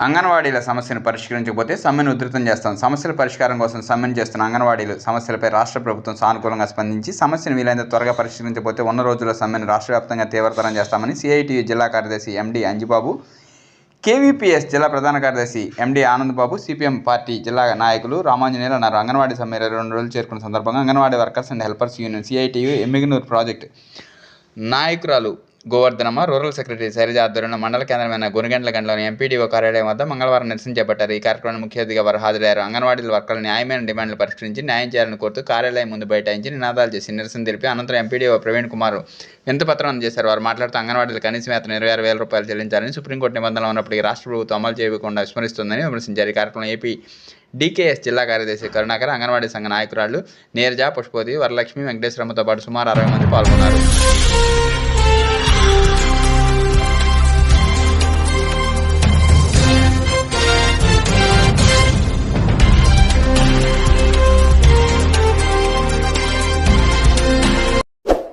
అంగన్వాడీల సమస్యను పరిష్కరించకపోతే సమ్మెను ఉధృతం చేస్తాం. సమస్యల పరిష్కారం కోసం సమ్మెను చేస్తున్న అంగన్వాడీలు సమస్యలపై రాష్ట్ర ప్రభుత్వం సానుకూలంగా స్పందించి సమస్యను వీలైనంత త్వరగా పరిష్కరించకపోతే ఉన్న రోజుల్లో సమ్మెను రాష్ట్ర వ్యాప్తంగా తీవ్రతరం చేస్తామని సిఐటియు జిల్లా కార్యదర్శి ఎండి అంజిబాబు కేవీపీఎస్ జిల్లా ప్రధాన కార్యదర్శి ఎండి ఆనందబాబు సిపిఎం పార్టీ జిల్లా నాయకులు రామాంజనేయులు అన్నారు. అంగన్వాడీ సమ్మె ఇరవై రెండు రోజులు చేరుకున్న సందర్భంగా anganwadi workers and helpers union CITU Emmiganur project నాయకురాలు గోవర్ధనమ్మ రూరల్ సెక్రటరీ శైలజ ఆధ్వర్యంలో మండల కేంద్రమైన గునిగండ్ల గంటలోని ఎంపీడీఓ కార్యాలయం వద్ద మంగళవారం నిరసన చేపట్టారు ఈ కార్యక్రమానికి ముఖ్య అతిథిగా వారు హాజరయ్యారు. అంగన్వాడీల వర్కర్ల న్యాయమైన డిమాండ్లు పరిష్కరించి న్యాయం చేయాలని కోరుతూ కార్యాలయం ముందు బైఠాయించి నినాదాలు చేసి నిరసన తెలిపి అనంతరం ఎంపీడీఓ ప్రవీణ్ కుమార్ వింతపత్రం అందజేశారు. వారు మాట్లాడుతూ అంగన్వాడీలు కనీస వేతనం ఇరవై ఆరు వేల రూపాయలు చెల్లించాలని సుప్రీంకోర్టు నిబంధనలు ఉన్నప్పటికీ రాష్ట్ర ప్రభుత్వం అమలు చేయకుండా విస్మరిస్తుందని విమర్శించారు. ఈ కార్యక్రమం ఏపీ డీకేఎస్ జిల్లా కార్యదర్శి కరుణాకర్ అంగన్వాడీ సంఘ నాయకురాలు నీరజ పుష్పతి వరలక్ష్మి వెంకటేశ్వరమ్మతో పాటు సుమారు అరవై మంది పాల్గొన్నారు.